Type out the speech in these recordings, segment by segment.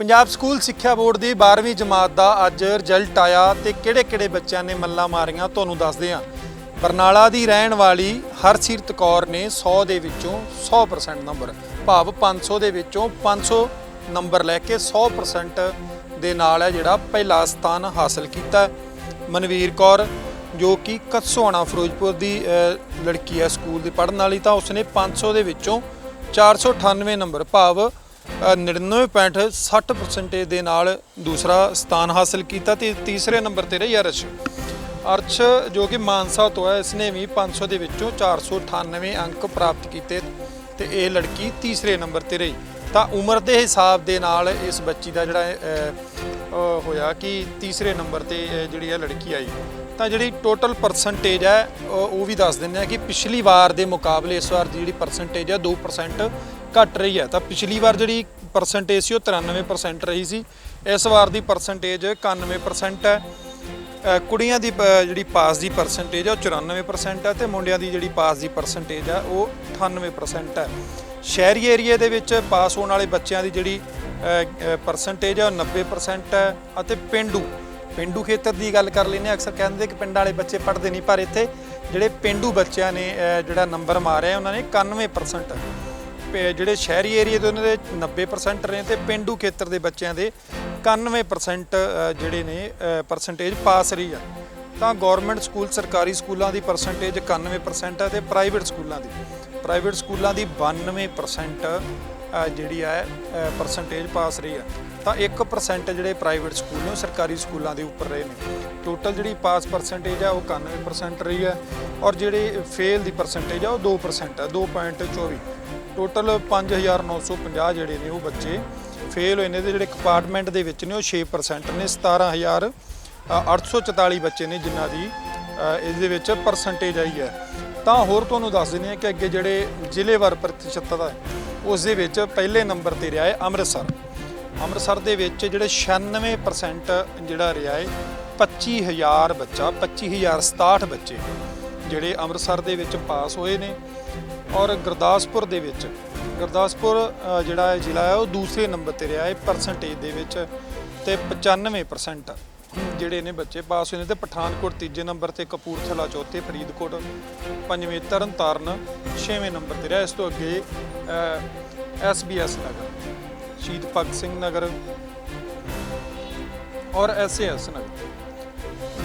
Punjab school ਸਿੱਖਿਆ board ਦੀ 12ਵੀਂ ਜਮਾਤ ਦਾ ਅੱਜ ਰਿਜ਼ਲਟ ਆਇਆ ਤੇ ਕਿਹੜੇ-ਕਿਹੜੇ ਬੱਚਿਆਂ ਨੇ ਮੱਲਾਂ ਮਾਰੀਆਂ ਤੁਹਾਨੂੰ ਦੱਸਦੇ ਹਾਂ। ਬਰਨਾਲਾ ਦੀ ਰਹਿਣ ਵਾਲੀ ਹਰਸੀਰਤ ਕੌਰ ਨੇ 100 ਦੇ ਵਿੱਚੋਂ 100% ਨੰਬਰ ਭਾਵ 500 ਦੇ ਵਿੱਚੋਂ 500 ਨੰਬਰ ਲੈ ਕੇ 100% ਦੇ ਨਾਲ ਹੈ ਜਿਹੜਾ ਪਹਿਲਾ ਸਥਾਨ ਹਾਸਲ ਕੀਤਾ ਮਨਵੀਰ ਕੌਰ, ਜੋ ਕਿ ਕਤਸੋਣਾ ਫਿਰੋਜ਼ਪੁਰ ਦੀ ਲੜਕੀ ਹੈ ਸਕੂਲ ਦੀ ਪੜ੍ਹਨ ਵਾਲੀ, ਤਾਂ ਉਸਨੇ 500 ਦੇ ਵਿੱਚੋਂ 498 ਨੰਬਰ ਭਾਵ 99.60% ਦੇ ਨਾਲ ਦੂਸਰਾ ਸਥਾਨ ਹਾਸਲ ਕੀਤਾ ਤੇ ਤੀਸਰੇ ਨੰਬਰ ਤੇ ਰਹੀ ਅਰਸ਼। ਅਰਸ਼, ਜੋ ਕਿ ਮਾਨਸਾ ਤੋਂ ਹੈ ਇਸਨੇ ਵੀ 500 ਦੇ ਵਿੱਚੋਂ 498 ਅੰਕ ਪ੍ਰਾਪਤ ਕੀਤੇ ਤੇ ਇਹ ਲੜਕੀ ਤੀਸਰੇ ਨੰਬਰ ਤੇ ਰਹੀ। ਤਾਂ ਉਮਰ ਦੇ ਹਿਸਾਬ ਦੇ ਨਾਲ ਇਸ ਬੱਚੀ ਦਾ ਜਿਹੜਾ ਹੋਇਆ ਕਿ ਤੀਸਰੇ ਨੰਬਰ ਤੇ ਜਿਹੜੀ ਇਹ ਲੜਕੀ ਆਈ। ਤਾਂ ਜਿਹੜੀ ਟੋਟਲ ਪਰਸੈਂਟੇਜ ਹੈ ਉਹ ਉਹ ਵੀ ਦੱਸ ਦਿੰਦੇ ਆ ਕਿ ਪਿਛਲੀ ਵਾਰ ਦੇ ਮੁਕਾਬਲੇ ਇਸ ਵਾਰ ਦੀ ਜਿਹੜੀ ਪਰਸੈਂਟੇਜ ਹੈ 2% ਘਟ ਰਹੀ ਹੈ। ਤਾਂ ਪਿਛਲੀ ਵਾਰ ਜਿਹੜੀ ਪਰਸੈਂਟੇਜ ਸੀ ਉਹ 93% ਰਹੀ ਸੀ। ਇਸ ਵਾਰ ਦੀ ਪਰਸੈਂਟੇਜ 91% ਹੈ। ਕੁੜੀਆਂ ਦੀ ਪ- ਜਿਹੜੀ ਪਾਸ ਦੀ ਪਰਸੈਂਟੇਜ ਹੈ ਉਹ 94% ਹੈ ਤੇ ਮੁੰਡਿਆਂ ਦੀ ਜਿਹੜੀ ਪਾਸ ਦੀ ਪਰਸੈਂਟੇਜ ਹੈ ਉਹ 98% ਹੈ। ਸ਼ਹਿਰੀ ਏਰੀਏ ਦੇ ਵਿੱਚ ਪਾਸ ਹੋਣ ਵਾਲੇ ਬੱਚਿਆਂ ਦੀ ਜਿਹੜੀ ਪਰਸੈਂਟੇਜ ਹੈ ਉਹ 90% ਹੈ ਅਤੇ ਪਿੰਡੂ ਪਿੰਡੂ ਖੇਤਰ ਦੀ ਗੱਲ ਕਰ ਲੈਂਦੇ ਹਾਂ। ਅਕਸਰ ਕਹਿੰਦੇ ਕਿ ਪਿੰਡਾਂ ਵਾਲੇ ਬੱਚੇ ਪੜ੍ਹਦੇ ਨਹੀਂ, ਪਰ ਇੱਥੇ ਜਿਹੜੇ ਪਿੰਡੂ ਬੱਚਿਆਂ ਨੇ ਜਿਹੜਾ ਨੰਬਰ ਮਾਰਿਆ ਉਹਨਾਂ ਨੇ 91% ਪੇ- ਜਿਹੜੇ ਸ਼ਹਿਰੀ ਏਰੀਏ ਦੇ ਉਹਨਾਂ ਦੇ 90% ਨੇ ਤੇ ਪਿੰਡੂ ਖੇਤਰ ਦੇ ਬੱਚਿਆਂ ਦੇ 91% ਅ, ਜਿਹੜੇ ਨੇ ਪਰਸੈਂਟੇਜ ਪਾਸ ਰਹੀ ਆ। ਤਾਂ ਗਵਰਨਮੈਂਟ ਸਕੂਲ ਸਰਕਾਰੀ ਸਕੂਲਾਂ ਦੀ ਪਰਸੈਂਟੇਜ 91% ਹੈ ਤੇ ਪ੍ਰਾਈਵੇਟ ਸਕੂਲਾਂ ਦੀ। ਪ੍ਰਾਈਵੇਟ ਸਕੂਲਾਂ ਦੀ 92% ਅ, ਜਿਹੜੀ ਹੈ ਪਰਸੈਂਟੇਜ ਪਾਸ ਰਹੀ ਆ। ਤਾਂ 1% ਜਿਹੜੇ ਪ੍ਰਾਈਵੇਟ ਸਕੂਲ ਨੇ ਉਹ ਸਰਕਾਰੀ ਸਕੂਲਾਂ ਦੇ ਉੱਪਰ ਰਹੇ ਨੇ। ਟੋਟਲ ਜਿਹੜੀ ਪਾਸ ਪਰਸੈਂਟੇਜ ਆ ਉਹ 91% ਰਹੀ ਹੈ ਔਰ ਜਿਹੜੇ ਫੇਲ ਦੀ ਪਰਸੈਂਟੇਜ ਆ ਉਹ 2% ਹੈ 2.24 ਟੋਟਲ 5950 ਜਿਹੜੇ ਨੇ ਉਹ ਬੱਚੇ ਫੇਲ ਹੋਏ ਨੇ। ਤੇ ਜਿਹੜੇ ਕੰਪਾਰਟਮੈਂਟ ਦੇ ਵਿੱਚ ਨੇ ਉਹ 6% ਨੇ 17000 844 ਬੱਚੇ ਨੇ ਜਿਨ੍ਹਾਂ ਦੀ ਅ, ਇਸ ਦੇ ਵਿੱਚ ਪਰਸੈਂਟੇਜ ਆਈ ਹੈ। ਤਾਂ ਹੋਰ ਤੁਹਾਨੂੰ ਦੱਸ ਦਿੰਦੇ ਹਾਂ ਕਿ ਅੱਗੇ ਜਿਹੜੇ ਜ਼ਿਲ੍ਹੇਵਾਰ ਪ੍ਰਤੀਸ਼ਤਤਾ ਹੈ ਉਸ ਦੇ ਵਿੱਚ ਪਹਿਲੇ ਨੰਬਰ ਤੇ ਰਿਹਾ ਹੈ ਅੰਮ੍ਰਿਤਸਰ। ਅੰਮ੍ਰਿਤਸਰ ਦੇ ਵਿੱਚ ਜਿਹੜੇ 96% ਜਿਹੜਾ ਰਿਹਾ ਹੈ 25000 ਬੱਚਾ 25067 ਬੱਚੇ ਜਿਹੜੇ ਅੰਮ੍ਰਿਤਸਰ ਦੇ ਵਿੱਚ ਪਾਸ ਹੋਏ ਨੇ। ਔਰ ਗੁਰਦਾਸਪੁਰ ਦੇ ਵਿੱਚ, ਗੁਰਦਾਸਪੁਰ ਜਿਹੜਾ ਹੈ ਜ਼ਿਲ੍ਹਾ ਹੈ, ਉਹ ਦੂਸਰੇ ਨੰਬਰ ਤੇ ਰਿਹਾ ਹੈ ਪਰਸੈਂਟੇਜ ਦੇ ਵਿੱਚ ਤੇ 95% ਜਿਹੜੇ ਨੇ ਬੱਚੇ ਪਾਸ ਹੋਏ ਨੇ ਤੇ ਪਠਾਨਕੋਟ ਤੀਜੇ ਨੰਬਰ ਤੇ ਕਪੂਰਥਲਾ ਚੌਥੇ, ਫਰੀਦਕੋਟ ਪੰਜਵੇਂ ਤਰਨਤਾਰਨ ਛੇਵੇਂ ਨੰਬਰ ਤੇ ਰਿਹਾ, ਇਸ ਤੋਂ ਅੱਗੇ ਐਸਬੀਐਸ ਨਗਰ, ਸ਼ਹੀਦ ਭਗਤ ਸਿੰਘ ਨਗਰ ਔਰ ਐਸਏਐਸ ਨਗਰ।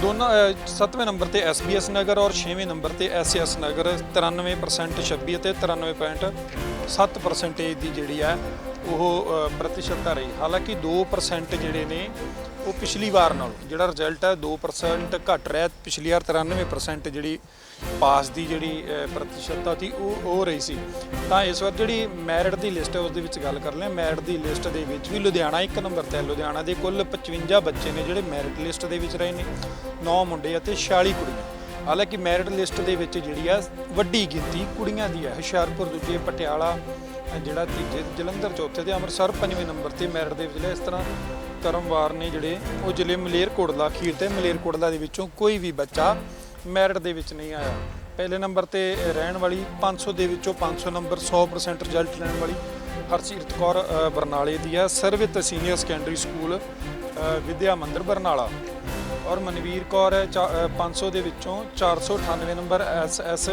ਦੋਨਾਂ ਅ, ਸੱਤਵੇਂ ਨੰਬਰ ਤੇ ਐਸਬੀਐਸ ਨਗਰ ਔਰ ਛੇਵੇਂ ਨੰਬਰ ਤੇ ਐਸਐਸ ਨਗਰ 93% 26 ਅਤੇ 93.7% ਦੀ ਜਿਹੜੀ ਹੈ ਉਹ ਅ, ਪ੍ਰਤੀਸ਼ਤਤਾ ਰਹੀ ਹਾਲਾਂਕਿ 2% ਜਿਹੜੇ ਨੇ ਉਹ ਪਿਛਲੀ ਵਾਰ ਨਾਲੋਂ ਜਿਹੜਾ ਰਿਜ਼ਲਟ ਹੈ 2% ਘਟ ਰਿਹਾ ਪਿਛਲੀ ਵਾਰ 93% ਜਿਹੜੀ ਪਾਸ ਦੀ ਜਿਹੜੀ ਅ, ਪ੍ਰਤੀਸ਼ਤਤਾ ਸੀ ਉਹ ਉਹ ਰਹੀ ਸੀ। ਤਾਂ ਇਸ ਵਾਰ ਜਿਹੜੀ ਮੈਰਿਟ ਦੀ ਲਿਸਟ ਹੈ ਉਸ ਦੇ ਵਿੱਚ ਗੱਲ ਕਰ ਲਿਆ। ਮੈਰਿਟ ਦੀ ਲਿਸਟ ਦੇ ਵਿੱਚ ਵੀ ਲੁਧਿਆਣਾ ਇੱਕ ਨੰਬਰ ਤੇ ਹੈ। ਲੁਧਿਆਣਾ ਦੇ ਕੁੱਲ 55 ਬੱਚੇ ਨੇ ਜਿਹੜੇ ਮੈਰਿਟ ਲਿਸਟ ਦੇ ਵਿੱਚ ਰਹੇ ਨੇ। 9 ਮੁੰਡੇ ਅਤੇ 46 ਕੁੜੀਆਂ। ਹਾਲਾਂਕਿ ਮੈਰਿਟ ਲਿਸਟ ਦੇ ਵਿੱਚ ਜਿਹੜੀ ਆ ਵੱਡੀ ਗਿਣਤੀ ਕੁੜੀਆਂ ਦੀ ਹੈ ਹੁਸ਼ਿਆਰਪੁਰ ਦੂਜੇ ਪਟਿਆਲਾ ਜਿਹੜਾ ਤੀਜੇ ਜਲੰਧਰ ਚੌਥੇ ਤੇ ਅੰਮ੍ਰਿਤਸਰ ਪੰਜਵੇਂ ਨੰਬਰ ਤੇ ਮੈਰਿਟ ਦੇ ਵਿੱਚ ਇਸ ਤਰ੍ਹਾਂ ਕਰਮਵਾਰ ਨੇ ਜਿਹੜੇ ਉਹ ਜ਼ਿਲ੍ਹੇ ਮਲੇਰਕੋਟਲਾ ਅਖੀਰ ਤੇ ਮਲੇਰਕੋਟਲਾ ਦੇ ਵਿੱਚੋਂ ਕੋਈ ਵੀ ਬੱਚਾ ਮੈਰਿਟ ਦੇ ਵਿੱਚ ਨਹੀਂ ਆਇਆ। ਪਹਿਲੇ ਨੰਬਰ ਤੇ ਰਹਿਣ ਵਾਲੀ 500 ਦੇ ਵਿੱਚੋਂ 500 ਨੰਬਰ 100% ਰਿਜ਼ਲਟ ਲੈਣ ਵਾਲੀ ਹਰਸੀਰਤ ਕੌਰ ਬਰਨਾਲੇ ਦੀ ਹੈ। ਸਰਵਿਤ ਸੀਨੀਅਰ ਸੈਕੰਡਰੀ ਸਕੂਲ ਅ, ਵਿਦਿਆ ਮੰਦਿਰ ਬਰਨਾਲਾ। ਔਰ ਮਨਵੀਰ ਕੌਰ ਹੈ ਚਾ- ਅ, 500 ਦੇ ਵਿੱਚੋਂ 498 number S S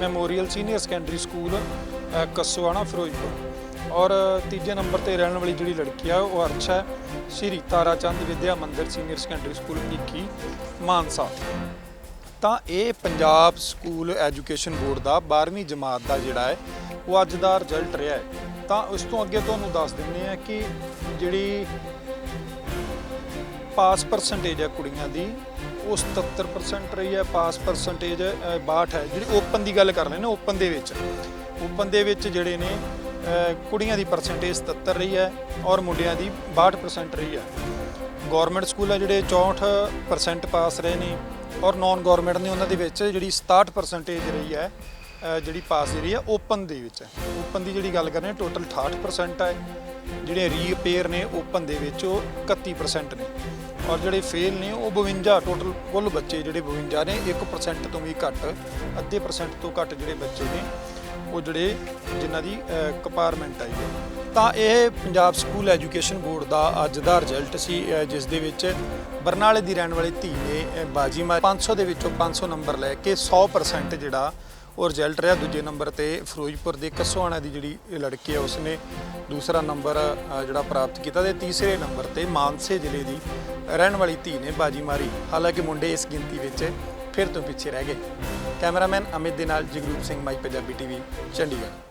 memorial senior secondary school ਅ, ਕਸਵਾਣਾ ਫਿਰੋਜ਼ਪੁਰ। ਔਰ ਤੀਜੇ ਨੰਬਰ ਤੇ ਰਹਿਣ ਵਾਲੀ ਜਿਹੜੀ ਲੜਕੀ ਆ, ਉਹ ਅਰਸ਼ ਹੈ। ਸ਼੍ਰੀ Tara Chand Vidya Mandir senior secondary school ਨਿੱਕੀ ਮਾਨਸਾ। ਤਾਂ ਇਹ ਪੰਜਾਬ ਸਕੂਲ ਐਜੂਕੇਸ਼ਨ ਬੋਰਡ ਦਾ 12ਵੀਂ ਜਮਾਤ ਦਾ ਜਿਹੜਾ ਹੈ, ਉਹ ਅੱਜ ਦਾ ਰਿਜ਼ਲਟ ਰਿਹਾ ਹੈ। ਤਾਂ ਉਸ ਤੋਂ ਅੱਗੇ ਤੁਹਾਨੂੰ ਦੱਸ ਦਿੰਦੇ ਆ ਕਿ ਜਿਹੜੀ ਪਾਸ ਪਰਸੈਂਟੇਜ ਹੈ ਕੁੜੀਆਂ ਦੀ, ਉਹ 77% ਰਹੀ ਹੈ। ਪਾਸ ਪਰਸੈਂਟੇਜ 62 ਹੈ। ਜਿਹੜੀ ਓਪਨ ਦੀ ਗੱਲ ਕਰ ਰਹੇ ਨੇ ਓਪਨ ਦੇ ਵਿੱਚ। ਓਪਨ ਦੇ ਵਿੱਚ ਜਿਹੜੇ ਨੇ ਕੁੜੀਆਂ ਦੀ ਪਰਸੈਂਟੇਜ 77 ਰਹੀ ਹੈ ਔਰ ਮੁੰਡਿਆਂ ਦੀ 62% ਰਹੀ ਹੈ। ਗਵਰਨਮੈਂਟ ਸਕੂਲ ਆ ਜਿਹੜੇ 64% ਪਾਸ ਰਹੇ ਨੇ ਔਰ ਨਾਨ ਗਵਰਨਮੈਂਟ ਨੇ ਉਹਨਾਂ ਦੇ ਵਿੱਚ ਜਿਹੜੀ 67% ਰਹੀ ਹੈ ਜਿਹੜੀ ਪਾਸ ਦੀ ਰਹੀ ਹੈ ਓਪਨ ਦੇ ਵਿੱਚ ਹੈ। ਓਪਨ ਦੀ ਜਿਹੜੀ ਗੱਲ ਕਰ ਰਹੇ ਹਾਂ ਟੋਟਲ 68% ਹੈ। ਜਿਹੜੇ ਰੀਪੇਅਰ ਨੇ ਓਪਨ ਦੇ ਵਿੱਚ, ਉਹ 31% ਨੇ। ਔਰ ਜਿਹੜੇ ਫੇਲ ਨੇ, ਉਹ 52 ਟੋਟਲ ਕੁੱਲ ਬੱਚੇ ਜਿਹੜੇ 52 ਨੇ 1% ਤੋਂ ਵੀ ਘੱਟ, ਅੱਧੇ ਪਰਸੈਂਟ ਤੋਂ ਘੱਟ ਜਿਹੜੇ ਬੱਚੇ ਨੇ ਉਹ ਜਿਹੜੇ ਜਿਨ੍ਹਾਂ ਦੀ ਕੰਪਾਰਟਮੈਂਟ ਆਈ ਹੈ। ਤਾਂ ਇਹ ਪੰਜਾਬ ਸਕੂਲ ਐਜੂਕੇਸ਼ਨ ਬੋਰਡ ਦਾ ਅੱਜ ਦਾ ਰਿਜ਼ਲਟ ਸੀ ਜਿਸ ਦੇ ਵਿੱਚ ਬਰਨਾਲੇ ਦੀ ਰਹਿਣ ਵਾਲੀ ਧੀ ਨੇ ਬਾਜੀ ਮਾਰੀ। 500 ਦੇ ਵਿੱਚੋਂ 500 ਨੰਬਰ ਲੈ ਕੇ 100% ਜਿਹੜਾ ਉਹ ਰਿਜ਼ਲਟ ਰਿਹਾ। ਦੂਜੇ ਨੰਬਰ ਤੇ ਫਿਰੋਜ਼ਪੁਰ ਦੇ ਕਸੋਆਣਾ ਦੀ ਜਿਹੜੀ ਇਹ ਲੜਕੀ ਹੈ, ਉਸਨੇ ਦੂਸਰਾ ਨੰਬਰ ਜਿਹੜਾ ਪ੍ਰਾਪਤ ਕੀਤਾ ਤੇ ਤੀਸਰੇ ਨੰਬਰ ਤੇ ਮਾਨਸੇ ਜ਼ਿਲ੍ਹੇ ਦੀ ਰਹਿਣ ਵਾਲੀ ਧੀ ਨੇ ਬਾਜੀ ਮਾਰੀ। ਹਾਲਾਂਕਿ ਮੁੰਡੇ ਇਸ ਗਿਣਤੀ ਵਿੱਚ ਫਿਰ ਤੋਂ ਪਿੱਛੇ ਰਹਿ ਗਏ। ਕੈਮਰਾਮੈਨ ਅਮਿਤ ਦੇ ਨਾਲ ਜਗਰੂਪ ਸਿੰਘ ਮਾਈ ਪੰਜਾਬੀ ਟੀਵੀ ਚੰਡੀਗੜ੍ਹ।